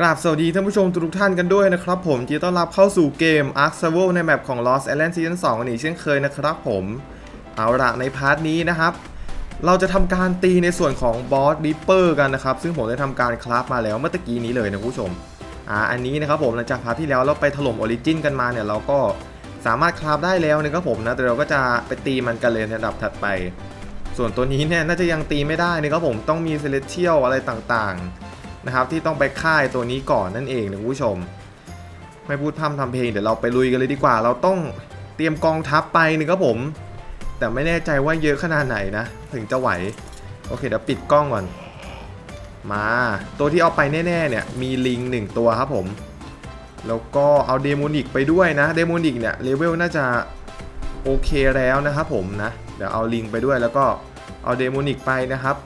กราบสวัสดีท่านผู้ชมทุกท่านกันด้วยนะครับผมยินดีต้อนรับเข้าสู่เกม Ark Survival ในแมปของ Lost Island Season 2กันอีกเช่นเคยนะครับผมเอาละในพาร์ทนี้นะครับ เราจะทำการตีในส่วนของบอส Reaper กันนะครับ ซึ่งผมได้ทำการคราฟมาแล้วเมื่อตะกี้นี้เลยนะคุณผู้ชมอ่าอันนี้นะครับผมหลังจากพาร์ทที่แล้วเราไปถล่มออริจินกันมาเนี่ยเราก็สามารถคราฟได้แล้วนะครับผมนะแต่เราก็จะไปตีมันกันเลยในระดับถัดไป ส่วนตัวนี้เนี่ยน่าจะยังตีไม่ได้นะครับผมต้องมี Celestial อะไรต่างๆ นะครับที่ต้องไปค่ายตัวนี้ก่อนนั่นเองนะคุณผู้ชม ไม่พูดพร่ำทำเพลงเดี๋ยวเราไปลุยกันเลยดีกว่า เราต้องเตรียมกองทัพไปนะครับผม แต่ไม่แน่ใจว่าเยอะขนาดไหนนะ ถึงจะไหว โอเคเดี๋ยวปิดกล้องก่อน มา ตัวที่เอาไปแน่ๆเนี่ยมีลิงหนึ่งตัวครับผม แล้วก็เอาเดโมนิกไปด้วยนะเดโมนิกเนี่ยเลเวลน่าจะโอเคแล้วนะครับผมนะ เดี๋ยวเอาลิงไปด้วยแล้วก็เอาเดโมนิกไปนะครับ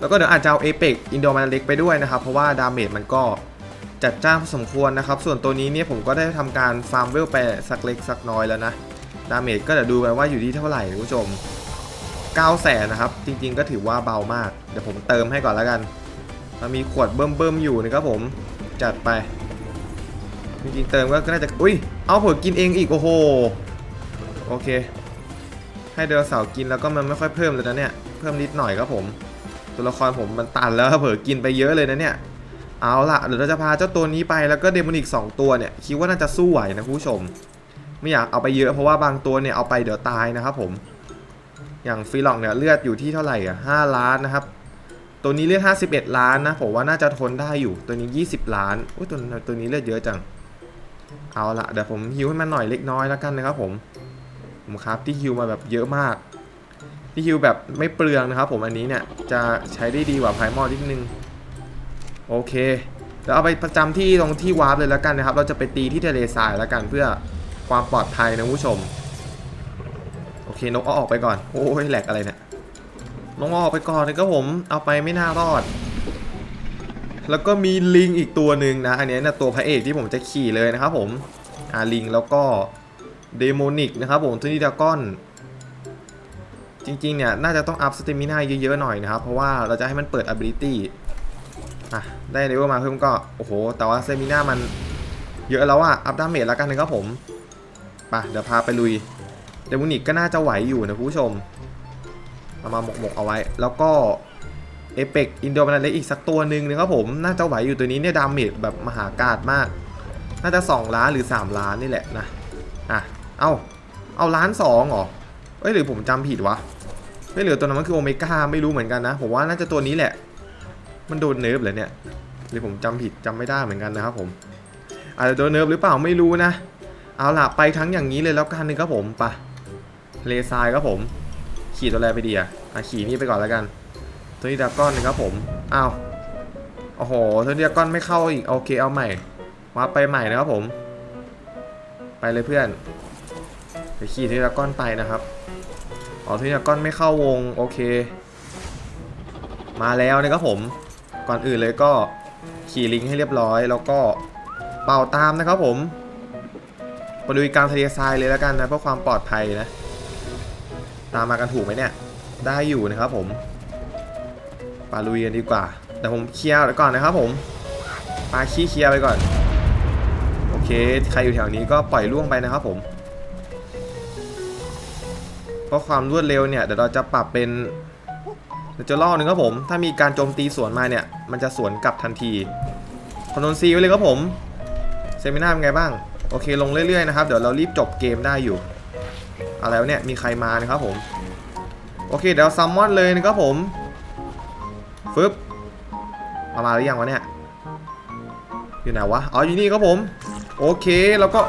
แล้วก็เดี๋ยวอาจจะเอาเอเปกอินโดมันเล็กไปด้วยนะครับ เพราะว่าดาเมจมันก็จัดจ้านพอสมควรนะครับ ส่วนตัวนี้เนี่ยผมก็ได้ทำการฟาร์มเวลไปสักเล็กสักน้อยแล้วนะ ดาเมจก็เดี๋ยวดูกันว่าอยู่ที่เท่าไหร่คุณผู้ชม9แสนนะครับ จริง ๆ ก็ถือว่าเบามาก เดี๋ยวผมเติมให้ก่อนแล้วกันมันมีขวดเบิ่มๆอยู่นะครับผมจัดไปจริงๆเติมก็น่าจะอุ้ยเอาเผือกินเองอีกโอ้โหโอเค ให้เดลเสาร์กินแล้วก็มันไม่ค่อยเพิ่มเลยนะเนี่ยเพิ่มนิดหน่อยครับผม ตัวละครผมมันตันแล้วเผลอกินไปเยอะเลยนะเนี่ย เอาละเดี๋ยวเราจะพาเจ้าตัวนี้ไปแล้วก็เดมอนิก2ตัวเนี่ยคิดว่าน่าจะสู้ไหวนะผู้ชม ไม่อยากเอาไปเยอะเพราะว่าบางตัวเนี่ยเอาไปเดี๋ยวตายนะครับผม อย่างฟีลองเนี่ยเลือดอยู่ที่เท่าไหร่อะ5ล้านนะครับ ตัวนี้เลือด51 ล้านนะผมว่าน่าจะทนได้อยู่ ตัวนี้ 20 ล้านอุ้ยตัวตัวนี้เลือดเยอะจัง เอาละเดี๋ยวผมฮิวให้มันหน่อยเล็กน้อยแล้วกันนะครับผมผมครับที่ฮิวมาแบบเยอะมาก ที่ฮิวแบบไม่เปลืองนะครับผมอันนี้เนี่ยจะใช้ได้ดีกว่าไพมอลนิดนึง โอเคเดี๋ยวเอาไปประจำที่ตรงที่วาร์ปเลยแล้วกันนะครับ เราจะไปตีที่ทะเลทรายแล้วกันเพื่อความปลอดภัยนะคุณผู้ชม โอเคนกเอาออกไปก่อน โอ้ยแหลกอะไรเนี่ยนกเอาออกไปก่อนนะครับผมเอาไปไม่น่ารอด แล้วก็มีลิงอีกตัวหนึ่งนะอันนี้นะตัวพระเอกที่ผมจะขี่เลยนะครับผมอาลิงแล้วก็เดโมนิกนะครับผมทูนิดากอน จริงๆเนี่ยน่าจะต้องอัพสเตมิน่าเยอะๆหน่อยนะครับ เพราะว่าเราจะให้มันเปิด ability อะได้เลเวลมาเพิ่มก็ โอ้โห แต่ว่าสเตมิน่ามันเยอะแล้วอะอัพดาเมจแล้วกันนะครับผมไปเดี๋ยวพาไปลุยเดโมนิกก็น่าจะไหวอยู่นะผู้ชมเอามาหมกๆเอาไว้ แล้วก็เอเปกอินโดมันเล็กอีกสักตัวหนึ่งนะครับผมน่าจะไหวอยู่ตัวนี้เนี่ยดาเมจแบบมหากาดมาก น่าจะ 2 ล้านหรือ 3 ล้านนี่แหละนะอะเอาเอาล้านสองเหรอ เอ้ยหรือผมจำผิดวะไม่เหลือตัวนั้นมันคือโอเมก้าไม่รู้เหมือนกันนะ ผมว่าน่าจะตัวนี้แหละ มันโดนเนิร์ฟเลยเนี่ยหรือผมจำผิดจำไม่ได้เหมือนกันนะครับผมอาจจะโดนเนิร์ฟหรือเปล่าไม่รู้นะ เอาล่ะไปทั้งอย่างนี้เลยแล้วกันนึงครับผมปะเลซายครับผม ขี่ตัวแรไปดีอะอะขี่นี่ไปก่อนแล้วกัน ตัวนี้ดาก้อนนะครับผมอ้าวโอ้โหตัวนี้ดาก้อนไม่เข้าอีกโอเคเอาใหม่มาไปใหม่นะครับผม ไปเลยเพื่อนไปขี่ตัวนี้ดากอนไปนะครับ อ๋อตัวนี้อนไม่เข้าวงโอเค มาแล้วนะครับผม ก่อนอื่นเลยก็ขี่ลิงให้เรียบร้อย แล้วก็เป่าตามนะครับผมไปลุยกลางทะเลทรายเลยแล้วกันนะเพื่อความปลอดภัยนะ ตามมากันถูกไหมเนี่ย ได้อยู่นะครับผมปาลุยกันดีกว่า แต่ผมเคลียร์ไว้ก่อนนะครับผมปาขี้เคลียร์ไปก่อน โอเค ใครอยู่แถวนี้ก็ปล่อยล่วงไปนะครับผม เพราะความรวดเร็วเนี่ยเดี๋ยวเราจะปรับเป็นเดี๋ยวจะล่อหนึ่งครับผม ถ้ามีการโจมตีสวนมาเนี่ย มันจะสวนกลับทันทีคอนโทรลซีไว้เลยครับผม เซมินาเป็นไงบ้าง โอเคลงเรื่อยๆนะครับ เดี๋ยวเรารีบจบเกมได้อยู่ อะไรวะเนี่ย มีใครมานะครับผม โอเคเดี๋ยวซัมมอนเลยนะครับผม ฟึบเอามาหรือยังวะเนี่ย อยู่ไหนวะ อ๋ออยู่นี่ครับผม โอเคแล้วก็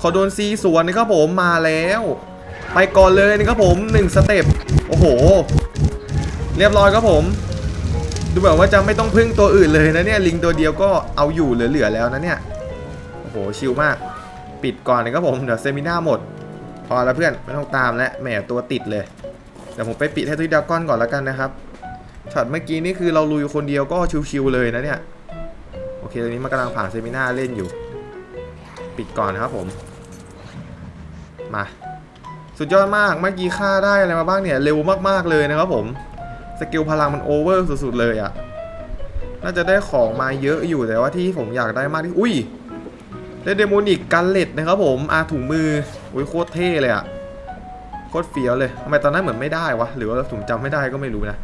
ขอโดนซีสวนนะครับผมมาแล้ว ไปก่อนเลยนะครับผมหนึ่งสเต็ปโอ้โห เรียบร้อยครับผม ดูแบบว่าจะไม่ต้องพึ่งตัวอื่นเลยนะเนี่ยลิงตัวเดียวก็เอาอยู่เหลือๆแล้วนะเนี่ยโอ้โหชิลมาก ปิดก่อนนะครับผมเดี๋ยวเซมิน่าหมด พอแล้วเพื่อนไม่ต้องตามแล้วแหมตัวติดเลยเดี๋ยวผมไปปิดให้ทุกดากอนก่อนแล้วกันนะครับช็อตเมื่อกี้นี่คือเราลุยคนเดียวก็ชิวๆเลยนะเนี่ยโอเคตอนนี้มันกำลังผ่านเซมินาเล่นอยู่ ปิดก่อนนะครับผม มา สุดยอดมากเมื่อกี้ฆ่าได้อะไรมาบ้างเนี่ย เร็วมากๆเลยนะครับผมสกิลพลังมันโอเวอร์สุดๆเลยอะ่ะน่าจะได้ของมาเยอะอยู่แต่ว่าที่ผมอยากได้มากที่อุ้ยได้เดโมนิกกันเล็ดนะครับผมอาถุงมืออุ้ยโคตรเท่เลยอะโคตรเฟี้ยวเลยทำไมตอนนั้นเหมือนไม่ได้วะหรือว่าผมจำไม่ได้ก็ไม่รู้นะ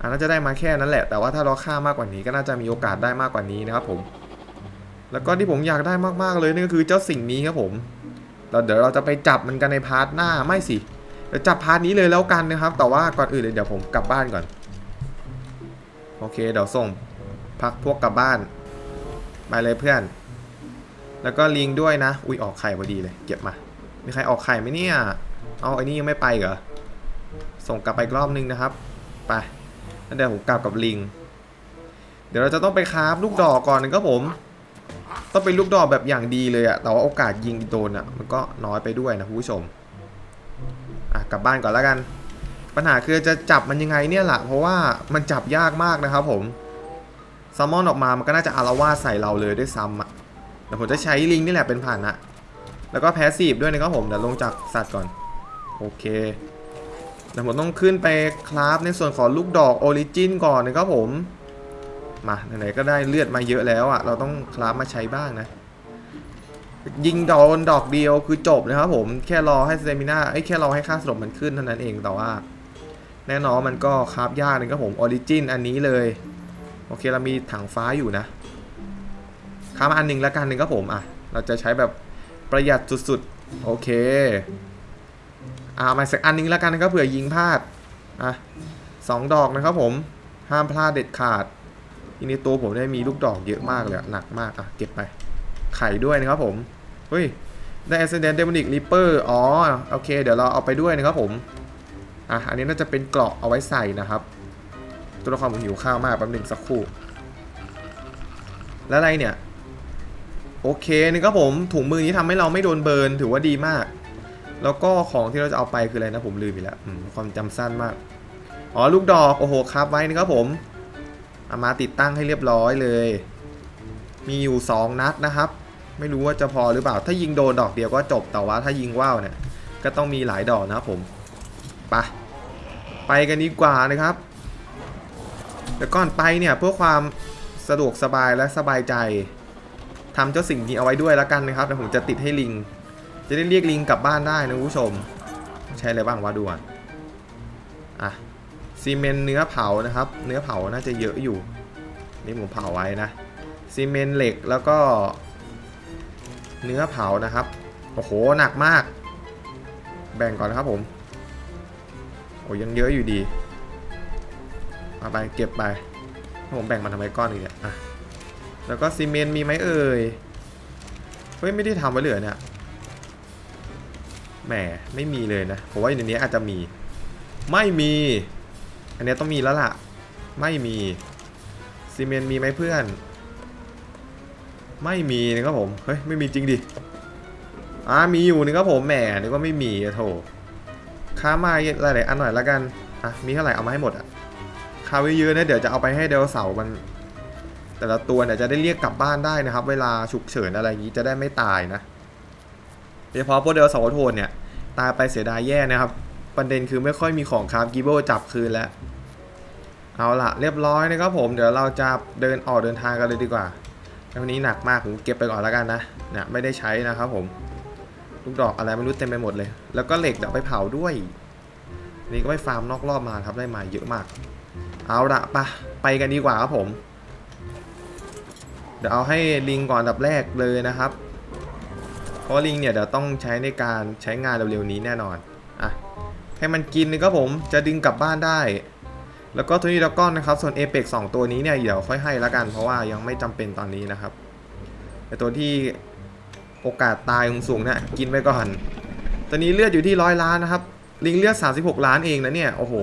อ่าน่าจะได้มาแค่นั้นแหละ แต่ว่าถ้าเราฆ่ามากกว่านี้ก็น่าจะมีโอกาสได้มากกว่านี้นะครับผม แล้วก็ที่ผมอยากได้มากๆเลยนี่ก็คือเจ้าสิ่งนี้ครับผม แล้วเดี๋ยวเราจะไปจับมันกันในพาร์ทหน้าไม่สิเดี๋ยวจับพาร์ทนี้เลยแล้วกันนะครับ แต่ว่าก่อนอื่นเลยเดี๋ยวผมกลับบ้านก่อน โอเคเดี๋ยวส่งพักพวกกลับบ้านไปเลยเพื่อน แล้วก็ลิงด้วยนะ อุ้ยออกไข่พอดีเลย เก็บมา มีใครออกไข่ไหมเนี่ย เอาไอ้นี่ยังไม่ไปเหรอ ส่งกลับไปรอบนึงนะครับ ไปแล้วเดี๋ยวผมกลับกับลิง เดี๋ยวเราจะต้องไปคราฟลูกดอกก่อนนะครับผม ต้องเป็นลูกดอกแบบอย่างดีเลยอะแต่ว่าโอกาสยิงโดนอะมันก็น้อยไปด้วยนะคุณผู้ชมอะกลับบ้านก่อนแล้วกัน ปัญหาคือจะจับมันยังไงเนี่ยแหละเพราะว่ามันจับยากมากนะครับผมซัมอนออกมามันก็น่าจะอารวาสใส่เราเลยด้วยซ้ำอะเดี๋ยวผมจะใช้ลิงนี่แหละเป็นผ่านนะแล้วก็แพสซีฟด้วยนะครับผมเดี๋ยวลงจากสัตว์ก่อนโอเคเดี๋ยวผมต้องขึ้นไปคราฟในส่วนของลูกดอกออริจินก่อนนะครับผม มาไหนๆก็ได้เลือดมาเยอะแล้วอะเราต้องคราฟมาใช้บ้างนะ ยิงโดนดอกเดียวคือจบนะครับผมแค่รอให้เตมิน่าไอ้แค่รอให้ค่าสลบมันขึ้นเท่านั้นเองแต่ว่า แน่นอนมันก็คราฟยากนะครับผมออริจินอันนี้เลย โอเคเรามีถังฟ้าอยู่นะคราฟอันหนึ่งแล้วกันหนึ่งครับผมอะ เราจะใช้แบบประหยัดสุดๆ โอเคอ่ามาสักอันหนึงแล้วกันนะครับเผื่อยิงพลาดอะสองดอกนะครับผม ห้ามพลาดเด็ดขาด ทีนี้ตัวผมได้มีลูกดอกเยอะมากเลยหนักมากอะเก็บไป ไข่ด้วยนะครับผมเฮ้ยได้ Accident Demonic Reaper อ๋อ โอเค เดี๋ยวเราเอาไปด้วยนะครับผม อะ อันนี้น่าจะเป็นเกราะเอาไว้ใส่นะครับ ตัวละครผมหิวข้าวมากแป๊บหนึงสักครู่ แล้วอะไรเนี่ย โอเคนี่ครับผม ถุงมือนี้ทำให้เราไม่โดนเบิร์นถือว่าดีมาก แล้วก็ของที่เราจะเอาไปคืออะไรนะผมลืมไปแล้วความจำสั้นมาก อ๋อ ลูกดอก โอ้โหครับไว้นะครับผม เอามาติดตั้งให้เรียบร้อยเลย มีอยู่ 2 นัดนะครับ ไม่รู้ว่าจะพอหรือเปล่า ถ้ายิงโดนดอกเดียวก็จบ แต่ว่าถ้ายิงว่าวเนี่ย ก็ต้องมีหลายดอกนะครับผม ไป ไปกันดีกว่านะครับแต่ก่อนไปเนี่ยเพื่อความสะดวกสบายและสบายใจทำเจ้าสิ่งนี้เอาไว้ด้วยแล้วกันนะครับเดี๋ยวผมจะติดให้ลิง จะได้เรียกลิงกลับบ้านได้นะคุณผู้ชม ใช้อะไรบ้างวะดูอะอะ ซีเมนต์เนื้อเผานะครับ เนื้อเผาน่าจะเยอะอยู่ นี่ผมเผาไว้นะซีเมนต์เหล็กแล้วก็ เนื้อเผานะครับโอ้โหหนักมาก แบ่งก่อนนะครับผมโอ้ยังเยอะอยู่ดีเอาไปเก็บไปให้ผมแบ่งมันทำไมก้อนหนึงเนี่ยอะแล้วก็ซีเมนต์มีไหมเอ่ยเฮ้ยไม่ได้ทำไว้เหลยเหรอเนี่ยแหมไม่มีเลยนะผมว่าในนี้อาจจะมี ไม่มี อันนี้ต้องมีแล้วล่ะ ไม่มีซีเมนต์มีไหมเพื่อน ไม่มีนะครับผม เฮ้ย ไม่มีจริงดิ อ่า มีอยู่นึกว่าผม แหมนึกว่าไม่มีอะโถค้ามาหลายๆอันหน่อยละกัน อะ มีเท่าไหร่เอามาให้หมดอะค้าไว้เยอะนะเดี๋ยวจะเอาไปให้เดลเสามัน แต่ละตัวเนี่ยจะได้เรียกกลับบ้านได้นะครับ เวลาฉุกเฉินอะไรอย่างนี้จะได้ไม่ตายนะโดยเฉพาะพวกเดลเสาโทนเนี่ย ตายไปเสียดายแย่นะครับ ประเด็นคือไม่ค่อยมีของคราฟกิโบจับคืนแล้ว เอาละเรียบร้อยนะครับผม เดี๋ยวเราจะเดินออกเดินทางกันเลยดีกว่าวันนี้หนักมากผมเก็บไปก่อนแล้วกันนะเนี่ยไม่ได้ใช้นะครับผม ลูกดอกอะไรไม่รู้เต็มไปหมดเลย แล้วก็เหล็กเดี๋ยวไปเผาด้วยนี่ก็ไปฟาร์มนอกรอบมาครับได้มาเยอะมาก เอาละปะไปกันดีกว่าครับผม เดี๋ยวเอาให้ลิงก่อนดับแรกเลยนะครับ เพราะลิงเนี่ยเดี๋ยวต้องใช้ในการใช้งานเร็วๆนี้แน่นอน อะ ให้มันกินนะครับผมจะดึงกลับบ้านได้ แล้วก็โทนี่ดาก้อนนะครับ ส่วนเอเปกสองตัวนี้เนี่ยเดี๋ยวค่อยให้แล้วกัน เพราะว่ายังไม่จำเป็นตอนนี้นะครับแต่ตัวที่โอกาสตายสูงๆนะกินไปก่อนตอนนี้เลือดอยู่ที่ร้อยล้านนะครับ ลิงเลือด 36 ล้านเองนะเนี่ยโอ้โห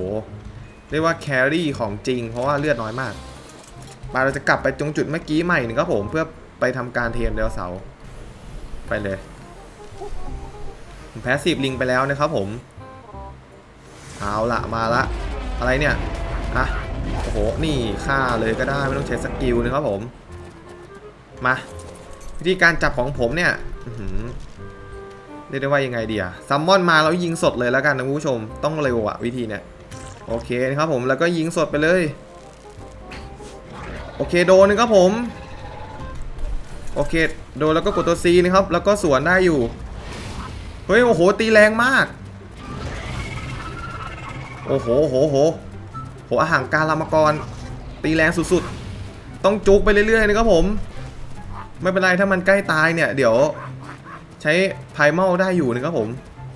เรียกว่าแครี่ของจริง เพราะว่าเลือดน้อยมากไปเราจะกลับไปตรงจุดเมื่อกี้ใหม่หนึ่งครับผมเพื่อไปทำการเทียมเดลเสาไปเลยแพ้สิบลิงไปแล้วนะครับผม เอาละมาละ อะไรเนี่ยอะโอ้โห นี่ฆ่าเลยก็ได้ไม่ต้องใช้สกิลนะครับผม มา วิธีการจับของผมเนี่ยอืเรียกได้ว่ายังไงดีอะซัมมอนมาแล้วยิงสดเลยแล้วกันนะคุณผู้ชม ต้องเร็วอะวิธีเนี่ย โอเคนะครับผมแล้วก็ยิงสดไปเลย โอเคโดนนะครับผม โอเค โดนแล้วก็กดตัว C นะครับ แล้วก็สวนได้อยู่ เฮ้ย โอ้โห ตีแรงมาก โอ้โหโหโหโหอาหารการามกร ตีแรงสุดๆ ต้องจุกไปเรื่อยๆนะครับผม ไม่เป็นไรถ้ามันใกล้ตายเนี่ย เดี๋ยว ใช้ไพเมลได้อยู่นะครับผม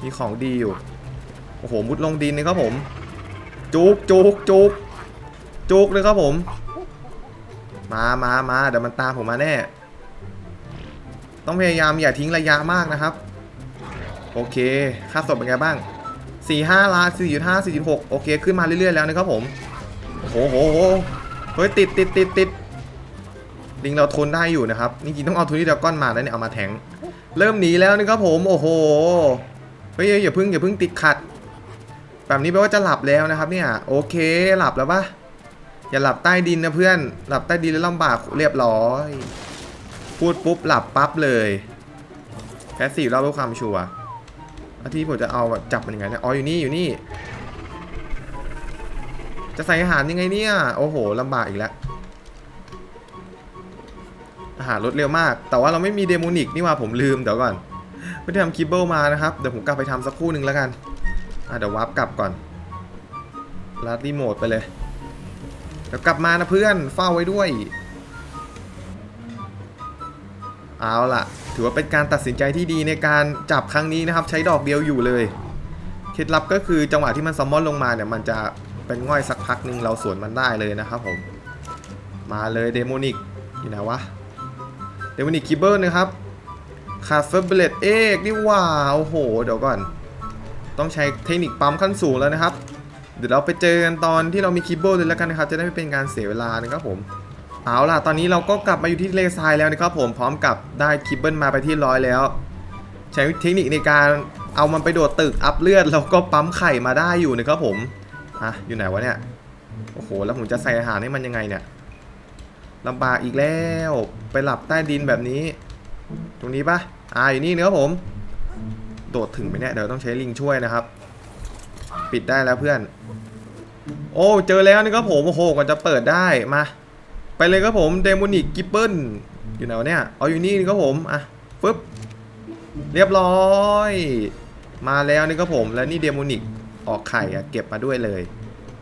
มีของดีอยู่ โอ้โห มุดลงดินนะครับผม จุกจุกจุกจุกเลยครับผม มามามาเดี๋ยวมันตามผมมาแน่ ต้องพยายามอย่าทิ้งระยะมากนะครับ โอเคค่าศพเป็นไงบ้าง 4 5ล้าน4.5 4.6 โอเค ขึ้นมาเรื่อยๆแล้วนะครับผม โอ้โหเฮ้ยติดติดติดติดลิงเราทนได้อยู่นะครับจริงๆต้องเอาทุนที่ดราก้อนมาแล้วเนี่ยเอามาแทง เริ่มหนีแล้วนะครับผม โอ้โห เฮ้ยอย่าเพึ่งอย่าเพึ่งติดขัด แบบนี้แปลว่าจะหลับแล้วนะครับเนี่ย โอเคหลับแล้วปะอย่าหลับใต้ดินนะเพื่อน หลับใต้ดินแล้วลำบากเรียบร้อย พูดปุ๊บหลับปั๊บเลยแค่สี่รอบเพื่อความชัวร์ ที่ผมจะเอาแบบจับมันยังไงเนี่ยอ๋ออยู่นี่อยู่นี่ จะใส่อาหารยังไงเนี่ย โอ้โหลำบากอีกแล้วอาหารลดเร็วมาก แต่ว่าเราไม่มีเดโมนิกนี่ว่าผมลืมเดี๋ยวก่อนไม่ได้ทำคิบเบิลมานะครับ เดี๋ยวผมกลับไปทำสักครู่หนึ่งแล้วกันเดี๋ยววาร์ปกลับก่อนลัดรีโมทไปเลย เดี๋ยวกลับมานะเพื่อนเฝ้าไว้ด้วย เอาล่ะ ถือว่าเป็นการตัดสินใจที่ดีในการจับครั้งนี้นะครับ ใช้ดอกเดียวอยู่เลยเคล็ดลับก็คือจังหวะที่มันซัมมอนลงมาเนี่ยมันจะเป็นง่อยสักพักหนึ่งเราสวนมันได้เลยนะครับผม มาเลยเดโมนิกอยู่ไหนวะเดโมนิกคิเบิลนะครับคาเฟเบเลตเอกนี่ว่าโอ้โห เดี๋ยวก่อน ต้องใช้เทคนิคปั๊มขั้นสูงแล้วนะครับ เดี๋ยวเราไปเจอกันตอนที่เรามีคิเบิลเลยแล้วกันนะครับ จะได้ไม่เป็นการเสียเวลานะครับผม เอาล่ะ ตอนนี้เราก็กลับมาอยู่ที่เลทรายแล้วนะครับผมพร้อมกับได้คิบเบิลมาไปที่ร้อยแล้ว ใช้เทคนิคในการเอามันไปโดดตึกอัพเลือดแล้วก็ปั๊มไข่มาได้อยู่นะครับผมอะอยู่ไหนวะเนี่ยโอ้โหแล้วผมจะใส่อาหารให้มันยังไงเนี่ยลำบากอีกแล้วไปหลับใต้ดินแบบนี้ ตรงนี้ปะอ่าอยู่นี่เนะครับผม โดดถึงไหมเนี่ยเดี๋ยวต้องใช้ลิงช่วยนะครับ ปิดได้แล้วเพื่อน โอ้เจอแล้วนี่ครับผมโอ้โหก่อนจะเปิดได้มา ไปเลยครับผมเดโมนิกกิปเปิลอยู่ไหนวะเนี่ยเอาอยู่นี่นี่ครับผมอะฟึบเรียบร้อย มาแล้วนี่ครับผมแล้วนี่เดโมนิกออกไข่อะเก็บมาด้วยเลย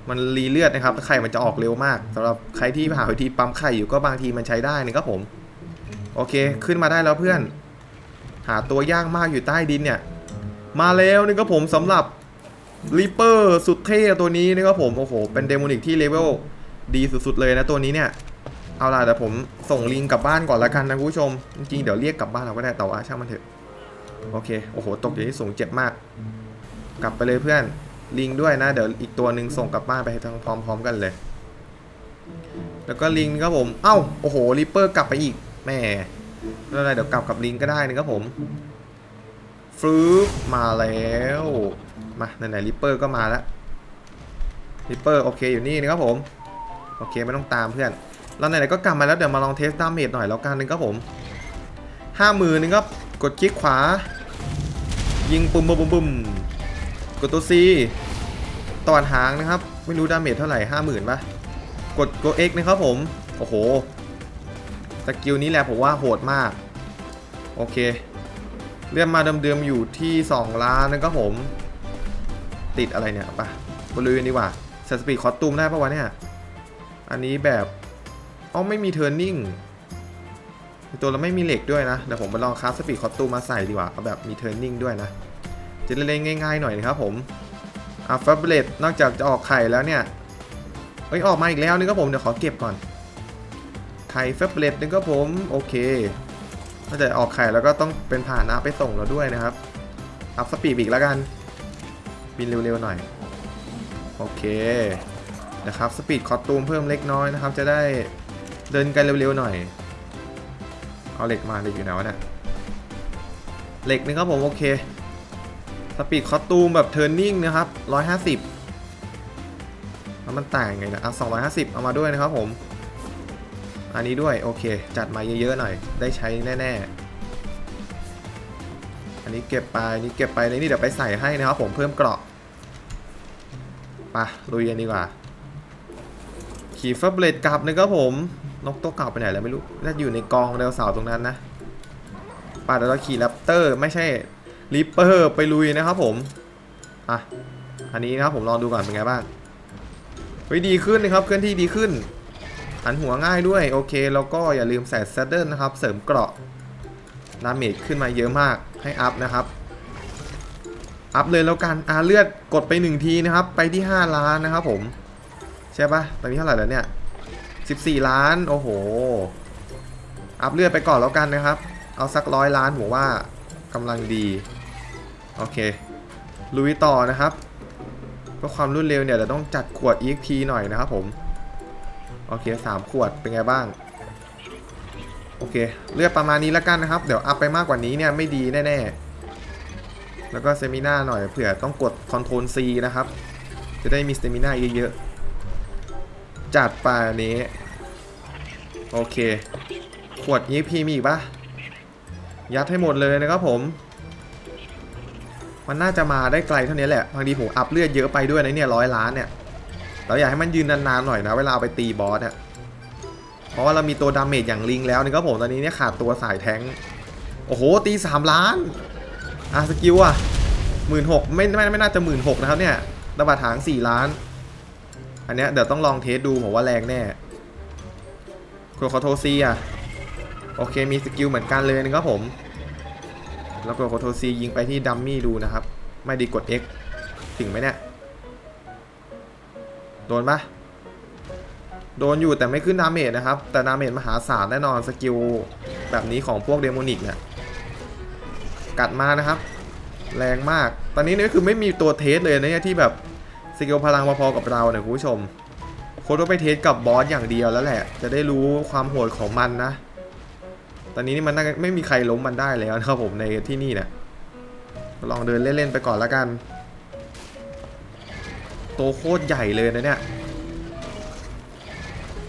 มันรีเลือดนะครับไข่มันจะออกเร็วมากสำหรับใครที่หาวิธีปั๊มไข่อยู่ก็บางทีมันใช้ได้นี่ครับผม โอเคขึ้นมาได้แล้วเพื่อน หาตัวยากมากอยู่ใต้ดินเนี่ย มาแล้วนี่ครับผมสำหรับริเปอร์สุดเท่ตัวนี้นี่ครับผมโอ้โหเป็นเดโมนิกที่เลเวลดีสุดๆเลยนะตัวนี้เนี่ย เอาล่ะเดี๋ยวผมส่งลิงกลับบ้านก่อนละกันนะคุณผู้ชม จริงๆเดี๋ยวเรียกกลับบ้านเราก็ได้แต่ว่าช่างมันเถอะโอเคโอ้โหตกอย่างที่สูงเจ็บมาก กลับไปเลยเพื่อนลิงด้วยนะเดี๋ยวอีกตัวหนึ่งส่งกลับบ้านไปทั้งพร้อม ๆ กันเลย แล้วก็ลิงครับผมเอ้าโอ้โหริปเปอร์กลับไปอีกแม่ไม่เป็นไรเดี๋ยวกลับกับลิงก็ได้นะครับผมฟรึบมาแล้วมาไหนๆริปเปอร์ก็มาแล้วริปเปอร์โอเคอยู่นี่นะครับผมโอเคไม่ต้องตามเพื่อน เราไหนๆก็กลับมาแล้วเดี๋ยวมาลองเทสดาเมจหน่อยแล้วกันนึงครับผมห้ามือนึงครับกดคลิกขวา ยิงปุ่มปุ่มปุ่มกดตัว C ตอนหางนะครับ ไม่รู้ดาเมจเท่าไหร่ห้าหมื่นปะกดตัว X นะครับผม โอ้โหสกิลนี้แหละผมว่าโหดมาก โอเค เลื่อนมาเดิมๆอยู่ที่ 2 ล้านนะครับผม ติดอะไรเนี่ยปะบริเวณดีกว่าสสปีดคอสตูมได้ปะวะเนี่ย อันนี้แบบ อ๋อไม่มีเทอร์นิ่งตัวเราไม่มีเหล็กด้วยนะเดี๋ยวผมไปลองคราฟสปีดคอสตูมาใส่ดีกว่าเอาแบบมีเทอร์นิ่งด้วยนะจะเล่นง่ายๆหน่อยนะครับผมอะฟับเบลตนอกจากจะออกไข่แล้วเนี่ยเอ้ยออกมาอีกแล้วนึงครับผมเดี๋ยวขอเก็บก่อน ไข่ฟับเบลตนึงครับผมโอเคนอกจากออกไข่แล้วก็ต้องเป็นผ่านอาไปส่งเราด้วยนะครับอัพสปีดอีกแล้วกันบินเร็วๆหน่อยโอเคนะครับสปีดคอสตูมเพิ่มเล็กน้อยนะครับ จะได้ เดินกันเร็วๆหน่อย เอาเหล็กมาเหล็กอยู่ไหนวะเนี่ยเหล็กนึงครับผมโอเค สปีดคอสตูมแบบเทอร์นิ่งนะครับ 150แล้วมันต่างไงนะอะ250 เอามาด้วยนะครับผม อันนี้ด้วย โอเค จัดมาเยอะๆหน่อย ได้ใช้แน่ๆ อันนี้เก็บไปอันนี้เก็บไปในนี่เดี๋ยวไปใส่ให้นะครับผมเพิ่มเกราะไปลุยกันดีกว่า ขี่ฟับเบลดกลับนะครับผม นกตัวเก่าไปไหนแล้วไม่รู้ น่าจะอยู่ในกองไดโนเสาร์ตรงนั้นนะป่าเดี๋ยวเราขี่แรปเตอร์ไม่ใช่ริปเปอร์ไปลุยนะครับผม อะ อันนี้นะครับผมลองดูก่อนเป็นไงบ้าง เฮ้ยดีขึ้นนะครับเคลื่อนที่ดีขึ้น หันหัวง่ายด้วยโอเค แล้วก็อย่าลืมใส่แซดเดิลนะครับ เสริมเกราะดาเมจขึ้นมาเยอะมากให้อัพนะครับ อัพเลยแล้วกันอาเลือดกดไปหนึ่งทีนะครับ ไปที่ 5 ล้านนะครับผม ใช่ปะตอนนี้เท่าไหร่แล้วเนี่ย 14 ล้าน โอ้โห อัพเลือดไปก่อนแล้วกันนะครับ เอาสักร้อยล้านผมว่ากำลังดี โอเค ลุยต่อนะครับ เพื่อความรวดเร็วเนี่ยเดี๋ยวต้องจัดขวด EXP หน่อยนะครับผม โอเค 3 ขวดเป็นไงบ้าง โอเค เลือดประมาณนี้แล้วกันนะครับ เดี๋ยวอัพไปมากกว่านี้เนี่ยไม่ดีแน่ๆ แล้วก็เซมิน่าหน่อยเผื่อต้องกดคอนโทรล C นะครับ จะได้มีเตมิน่าเยอะๆ จัดปอันนี้ โอเค ขวด EXP มีอีกปะยัดให้หมดเลยนะครับผม มันน่าจะมาได้ไกลเท่านี้แหละบางทีผมอัพเลือดเยอะไปด้วยนะเนี่ยร้อยล้านเนี่ยเราอยากให้มันยืนนานๆหน่อยนะ เวลาเอาไปตีบอสเนี่ยเพราะว่าเรามีตัวดาเมจอย่างลิงแล้วนี่ครับผมตอนนี้เนี่ยขาดตัวสายแทงโอ้โหตี3ล้านอะสกิลอะหมื่นหกไม่ไม่ไม่น่าจะหมื่นหกนะครับเนี่ยระบาดถาง4ล้าน อันเนี้ยเดี๋ยวต้องลองเทสดูผมว่าแรงแน่โครโคโทซีอะ โอเคมีสกิลเหมือนกันเลยนะครับผม แล้วก็โคโทซียิงไปที่ดัมมี่ดูนะครับ ไม่ดีกด X ถึงไหมเนี่ย โดนปะโดนอยู่แต่ไม่ขึ้นดาเมจนะครับ แต่ดาเมจมหาศาลแน่นอนสกิลแบบนี้ของพวกเดโมนิกเนี่ยกัดมานะครับ แรงมาก ตอนนี้เนี่ยคือไม่มีตัวเทสเลยนะเนี่ยที่แบบ สกิลพลังพอๆกับเราเนี่ยคุณผู้ชมโค้ดว่าไปเทสกับบอสอย่างเดียวแล้วแหละ จะได้รู้ความโหดของมันนะ ตอนนี้นี่มันน่าไม่มีใครล้มมันได้แล้วนะครับผมในที่นี่เนี่ยลองเดินเล่นๆไปก่อนแล้วกัน โตวโคตรใหญ่เลยนะเนี่ย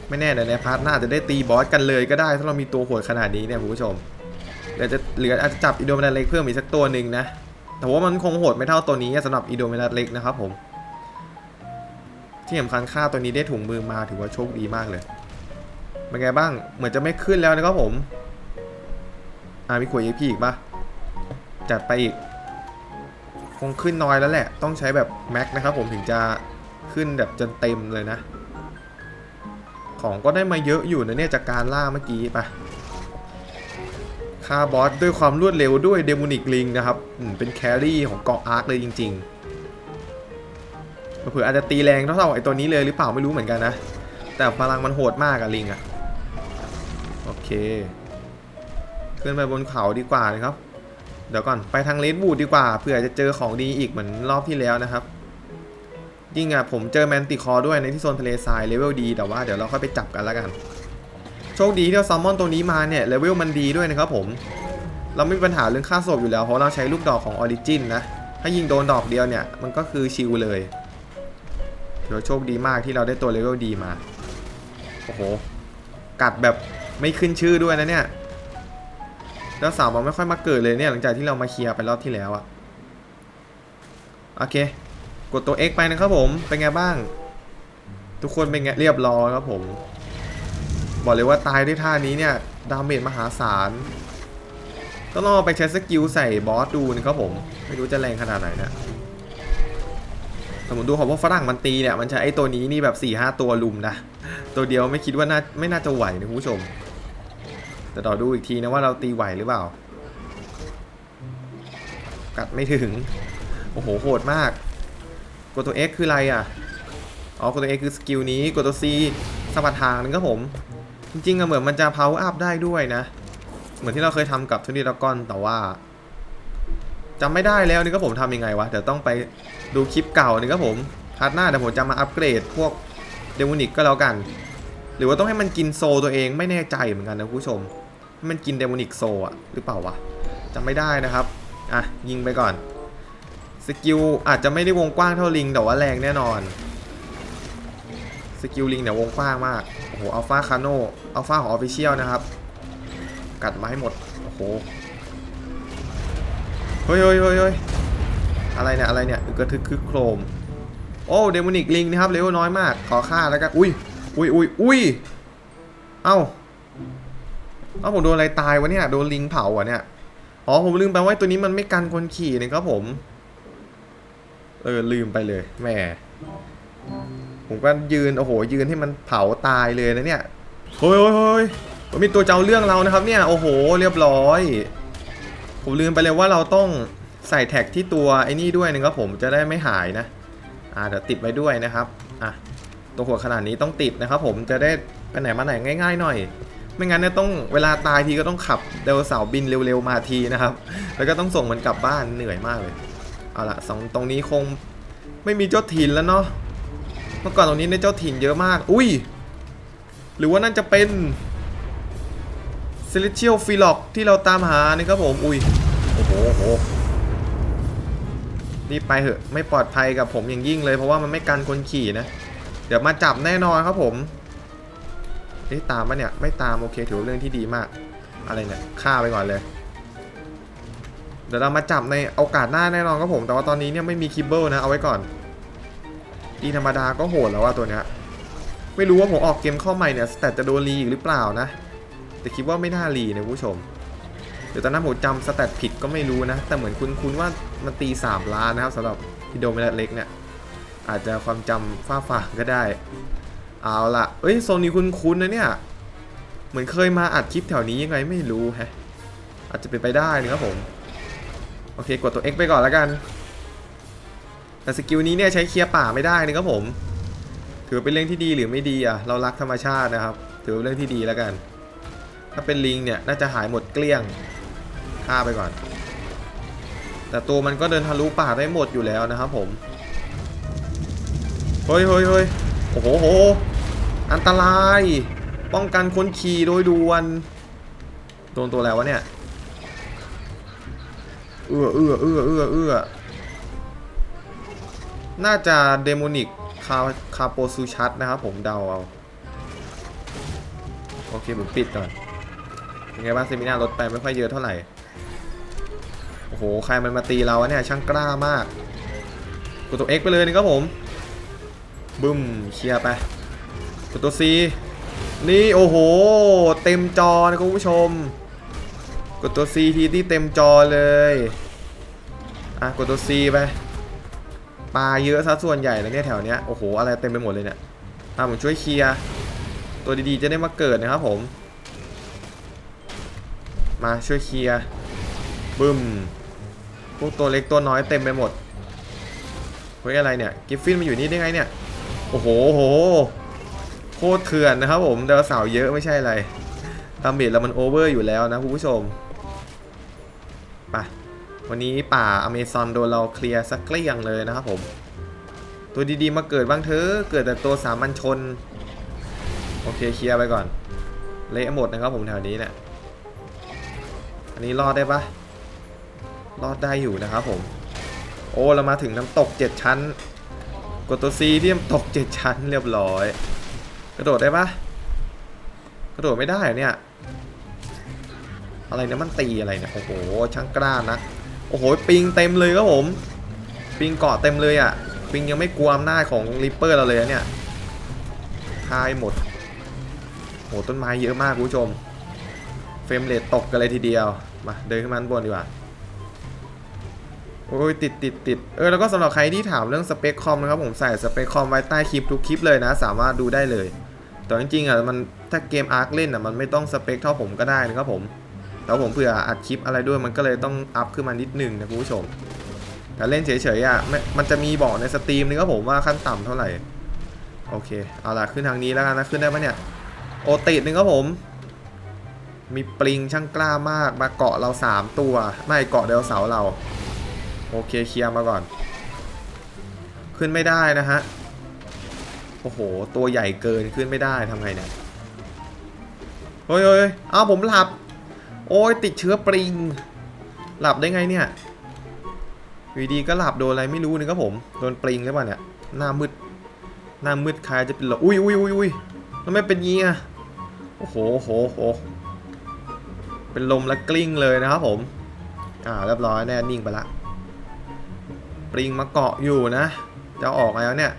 ไม่แน่เดี๋ยวในพาร์ทหน้าจะได้ตีบอสกันเลยก็ได้ ถ้าเรามีตัวโหดขนาดนี้เนี่ยคุณผู้ชมเดี๋ยวจะเหลืออาจจะจับอีโดมินาเล็กเพิ่มอีกสักตัวหนึ่งนะแต่ว่ามันคงโหดไม่เท่าตัวนี้สำหรับอีโดมินาเล็กนะครับผม ที่สำคัญค่าตัวนี้ได้ถุงมือมาถือว่าโชคดีมากเลยเป็นไงบ้าง เหมือนจะไม่ขึ้นแล้วนะครับผม อ่ามีขวด EP อีกปะจัดไปอีก คงขึ้นน้อยแล้วแหละ ต้องใช้แบบแม็กนะครับผมถึงจะขึ้นแบบจนเต็มเลยนะ ของก็ได้มาเยอะอยู่นะเนี่ยจากการล่าเมื่อกี้ปะฆ่าบอสด้วยความรวดเร็วด้วยเดมอนิกลิงนะครับอืมเป็นแครี่ของเกาะอาร์คเลยจริง ๆ เผื่ออาจจะตีแรงเท่าๆไอตัวนี้เลยหรือเปล่าไม่รู้เหมือนกันนะ แต่พลังมันโหดมากอะลิงอะโอเค ขึ้นไปบนเขาดีกว่านะครับ เดี๋ยวก่อนไปทางเลดบูดดีกว่าเผื่อจะเจอของดีอีกเหมือนรอบที่แล้วนะครับยิ่งอะผมเจอแมนติคอร์ด้วยในที่โซนทะเลทรายเลเวลดีแต่ว่าเดี๋ยวเราค่อยไปจับกันแล้วกัน โชคดีที่เราซัมมอนตัวนี้มาเนี่ยเลเวลมันดีด้วยนะครับผม เราไม่มีปัญหาเรื่องค่าศพอยู่แล้วเพราะเราใช้ลูกดอกของออริจินนะถ้ายิงโดนดอกเดียวเนี่ยมันก็คือชิลเลย ถือว่าโชคดีมากที่เราได้ตัวเลเวลดีมา โอ้โห กัดแบบไม่ขึ้นชื่อด้วยนะเนี่ยแล้วสาวมันไม่ค่อยมาเกิดเลยเนี่ยหลังจากที่เรามาเคลียร์ไปรอบที่แล้วอะโอเค กดตัว X ไปนะครับผม เป็นไงบ้าง ทุกคนเป็นไงเรียบร้อยครับผม บอกเลยว่าตายด้วยท่านี้เนี่ย ดาเมจมหาศาลต้องลองไปใช้สกิลใส่บอสดูนะครับผม ไม่รู้จะแรงขนาดไหนเนะ สมมติดูของพวกฝรั่งมันตีเนี่ยมันใช้ไอ้ตัวนี้นี่แบบ4ี่ห้าตัวลุมนะ ตัวเดียวไม่คิดว่าน่าไม่น่าจะไหวนะคุณผู้ชม แต่ต่อดูอีกทีนะว่าเราตีไหวหรือเปล่า กัดไม่ถึง โอ้โหโหดมาก กดตัว X คืออะไรอะ อ๋อกดตัว X คือสกิลนี้ กดตัว C สะบัดทางนึงครับผม จริงๆอะเหมือนมันจะ power up ได้ด้วยนะ เหมือนที่เราเคยทำกับทูนิดากอนแต่ว่าจำไม่ได้แล้วนี่ก็ผมทำยังไงวะ เดี๋ยวต้องไป ดูคลิปเก่านี่ครับผมพาร์ทหน้าเดี๋ยวผมจะมาอัปเกรดพวกเดมอนิกก็แล้วกัน หรือว่าต้องให้มันกินโซตัวเองไม่แน่ใจเหมือนกันนะคุณผู้ชมให้มันกินเดมอนิกโซอะหรือเปล่าวะจำไม่ได้นะครับอะยิงไปก่อนสกิลอาจจะไม่ได้วงกว้างเท่าลิงแต่ว่าแรงแน่นอนสกิลลิงเนี่ยวงกว้างมากโอ้โหอัลฟาคาโนอัลฟาของออฟฟิเชียลนะครับ กัดมาให้หมด โอ้โห เฮ้ยเฮ้ยเฮ้ย อะไรเนี่ยอะไรเนี่ยกระทึกคึกโครม โอ้เดมอนิกลิงนะครับเลเวลน้อยมาก ขอฆ่าแล้วกันอุ้ยอุ้ยอุ้ยอุ้ยเอ้าเอ้าผมโดนอะไรตายวะเนี่ยโดนลิงเผาวะเนี่ยอ๋อผมลืมไปว่าตัวนี้มันไม่กันคนขี่นะครับผม เออลืมไปเลยแหมผมก็ยืนโอ้โหยืนให้มันเผาตายเลยนะเนี่ยเฮ้ยเฮ้ยเฮ้ยมีตัวเจ้าเรื่องเรานะครับเนี่ยโอ้โหเรียบร้อย ผมลืมไปเลยว่าเราต้อง ใส่แท็กที่ตัวไอ้นี่ด้วยนะครับผมจะได้ไม่หายนะอ่าเดี๋ยวติดไว้ด้วยนะครับอะตัวหัวขนาดนี้ต้องติดนะครับ ผมจะได้ไปไหนมาไหนง่าย ๆ หน่อย ไม่งั้นเนี่ยต้องเวลาตายทีก็ต้องขับเดลเสาบินเร็วๆมาทีนะครับ แล้วก็ต้องส่งมันกลับบ้านเหนื่อยมากเลยเอาละสองตรงนี้คงไม่มีเจ้าถิ่นแล้วเนาะเมื่อก่อนตรงนี้ในยเจ้าถิ่นเยอะมาก อุ้ย หรือว่านั่นจะเป็น Celestial f i l o c ที่เราตามหานะครับผม อุ้ย โอ้โหโอ้โห รีบไปเหอะ ไม่ปลอดภัยกับผมอย่างยิ่งเลย เพราะว่ามันไม่กันคนขี่นะ เดี๋ยวมาจับแน่นอนครับผมเอ๊ะตามปะเนี่ย ไม่ตามโอเคถือว่าเรื่องที่ดีมาก อะไรเนี่ยฆ่าไปก่อนเลย เดี๋ยวเรามาจับในโอกาสหน้าแน่นอนครับผม แต่ว่าตอนนี้เนี่ยไม่มีคิบเบิลนะ เอาไว้ก่อนอีธรรมดาก็โหดแล้วว่าตัวเนี้ย ไม่รู้ว่าผมออกเกมเข้าใหม่เนี่ยแต่จะโดนรีอีกหรือเปล่านะ แต่คิดว่าไม่น่ารีนะคุณผู้ชม เดี๋ยวตอนนั้นผมจำสแตทผิดก็ไม่รู้นะ แต่เหมือนคุ้นๆว่ามันตี 3 ล้านนะครับสำหรับพิโดเมลเล็กเนี่ย อาจจะความจำฟ้าฝาก็ได้ เอาละเอ้ยโซนนี้คุ้นๆนะเนี่ย เหมือนเคยมาอัดคลิปแถวนี้ยังไงไม่รู้แฮะ อาจจะเป็นไปได้นะครับผม โอเคกดตัว X ไปก่อนแล้วกัน แต่สกิลนี้เนี่ยใช้เคลียร์ป่าไม่ได้นะครับผม ถือเป็นเรื่องที่ดีหรือไม่ดีอะเรารักธรรมชาตินะครับ ถือเป็นเรื่องที่ดีแล้วกันถ้าเป็นลิงเนี่ย น่าจะหายหมดเกลี้ยง ฆ่าไปก่อน แต่ตัวมันก็เดินทะลุป่าได้หมดอยู่แล้วนะครับผมเฮ้ยเฮ้ยเฮ้ยโอ้โหโห อันตราย ป้องกันคนขี่โดยด่วนโดนตัวแล้ววะเนี่ย เอื้อเอื้อเอื้อเอื้อเอื้อน่าจะเดโมนิกคาคาโปซูชัดนะครับผมเดาเอา โอเคผมปิดก่อนยังไงบ้างเซมินาลดไปไม่ค่อยเยอะเท่าไหร่ โอ้โห ใครมันมาตีเราเนี่ยช่างกล้ามาก กดตัว X ไปเลยนะครับผม บึ้มเคลียร์ไป กดตัว C นี่โอ้โห เต็มจอนะคุณผู้ชม กดตัว C ทีที่เต็มจอเลย อะกดตัว C ไป ปลาเยอะซะส่วนใหญ่เลยเนี่ยแถวเนี้ย โอ้โห อะไรเต็มไปหมดเลยเนี่ยอะผมช่วยเคลียร์ตัวดีๆจะได้มาเกิดนะครับผม มาช่วยเคลียร์บึ้ม พวกตัวเล็กตัวน้อยเต็มไปหมดเฮ้ยอะไรเนี่ยกิฟฟินมาอยู่นี่ได้ไงเนี่ย โอ้โหโหโคตรเถื่อนนะครับผมดาวสาร์เยอะไม่ใช่อะไรดาเมจเรามันโอเวอร์อยู่แล้วนะคุณผู้ชมไปวันนี้ป่าอเมซอนโดนเราเคลียร์สักเกลี้ยงเลยนะครับผม ตัวดีๆมาเกิดบ้างเถอะเกิดแต่ตัวสามัญชน โอเคเคลียร์ไปก่อน เละหมดนะครับผมแถวนี้เนี่ยอันนี้รอดได้ปะ รอดได้อยู่นะครับผม โอ้เรามาถึงน้ำตก 7 ชั้น กดตัว C ที่น้ำตก 7 ชั้นเรียบร้อย กระโดดได้ปะกระโดดไม่ได้เนี่ย อะไรเนี่ยมันตีอะไรเนี่ย โอ้โห ช่างกล้านะ โอ้โห ปิงเต็มเลยครับผม ปิงเกาะเต็มเลยอะ่ะ ปิงยังไม่กลัวอำนาจของริปเปอร์เราเลยเนี่ยทายหมดโหต้นไม้เยอะมากคุณผู้ชม เฟรมเรทตกกันเลยทีเดียว มาเดินขึ้นมาบนดีกว่า โอ้ยติดติดติดเออแล้วก็สำหรับใครที่ถามเรื่องสเปคคอมนะครับผมใส่สเปคคอมไว้ใต้คลิปทุกคลิปเลยนะ สามารถดูได้เลยแต่จริงๆอะมันถ้าเกมอาร์คเล่นอะมันไม่ต้องสเปคเท่าผมก็ได้นะครับผมแต่ผมเผื่ออัดคลิปอะไรด้วยมันก็เลยต้องอัพขึ้นมานิดนึงนะคุณผู้ชม แต่เล่นเฉยๆอะม,มันจะมีบอกในสตรีมนึงครับผมว่าขั้นต่ำเท่าไหร่โอเคเอาล่ะขึ้นทางนี้แล้วกันนะขึ้นได้ปะเนี่ยโอติดนึงครับผม มีปลิงช่างกล้ามากมาเกาะเราสามตัวไม่เกาะเดลเสาเรา โอเคเคลียร์มาก่อน ขึ้นไม่ได้นะฮะ โอ้โห ตัวใหญ่เกินขึ้นไม่ได้ทำไงเนี่ยเฮ้ยเฮ้ยเอาผมหลับ โอ้ยติดเชื้อปริง หลับได้ไงเนี่ยอยู่ดีก็หลับโดนอะไรไม่รู้นึงครับผม โดนปริงหรือเปล่าเนี่ย หน้ามืด หน้ามืดใครจะเป็นหรออุ้ยอุ้ยอุ้ยอุ้ยทำไมเป็นงี้อะโอ้โหโอ้โหโอ้โหเป็นลมแล้วกลิ้งเลยนะครับผม อ่าเรียบร้อยแน่นิ่งไปละ ปริงมาเกาะอยู่นะ จะออกแล้วเนี่ย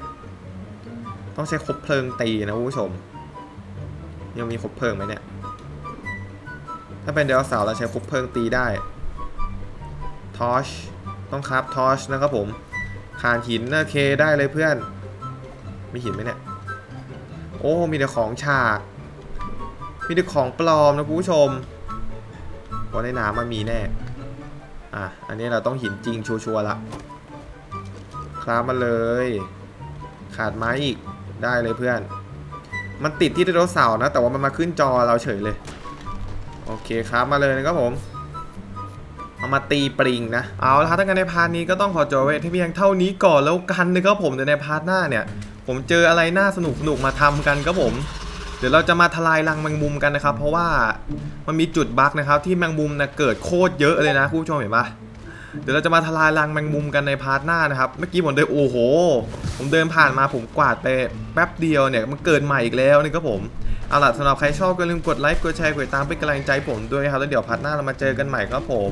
ต้องใช้คบเพลิงตีนะคุณผู้ชม ยังมีคบเพลิงไหมเนี่ย ถ้าเป็นเดลสาร์เราใช้คบเพลิงตีได้ ทอช ต้องครับทอชนะครับผมขานหินโอเคได้เลยเพื่อน มีหินไหมเนี่ย โอ้ มีแต่ของฉาก มีแต่ของปลอมนะคุณผู้ชมเพราะในน้ำมันมีแน่ อะ อันนี้เราต้องหินจริงชัวร์ๆละ คราบมาเลย ขาดไม้อีกได้เลยเพื่อน มันติดที่ไดโนเสาร์นะ แต่ว่ามันมาขึ้นจอเราเฉยเลย โอเคครับมาเลยนะครับผมเอามาตีปริงนะ เอาละครับถ้ากันในพาร์ทนี้ก็ต้องขอจบไว้ที่เพียงเท่านี้ก่อนแล้วกันนะครับผมเดี๋ยวในพาร์ทหน้าเนี่ย ผมเจออะไรน่าสนุกสนุกมาทำกันครับผม เดี๋ยวเราจะมาทลายรังแมงมุมกันนะครับ เพราะว่ามันมีจุดบั๊กนะครับที่แมงมุมนะเกิดโคตรเยอะเลยนะคุณผู้ชมเห็นปะ เดี๋ยวเราจะมาทลายรังแมงมุมกันในพาร์ทหน้านะครับ เมื่อกี้ผมเดินโอ้โห ผมเดินผ่านมาผมกวาดไปแป๊บเดียวเนี่ยมันเกิดใหม่อีกแล้วนี่ครับผมเอาล่ะสำหรับใครชอบก็อย่าลืมกดไลค์กดแชร์กดติดตามเป็นกำลังใจผมด้วยครับแล้วเดี๋ยวพาร์ทหน้าเรามาเจอกันใหม่ครับผม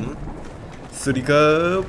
สวัสดีครับ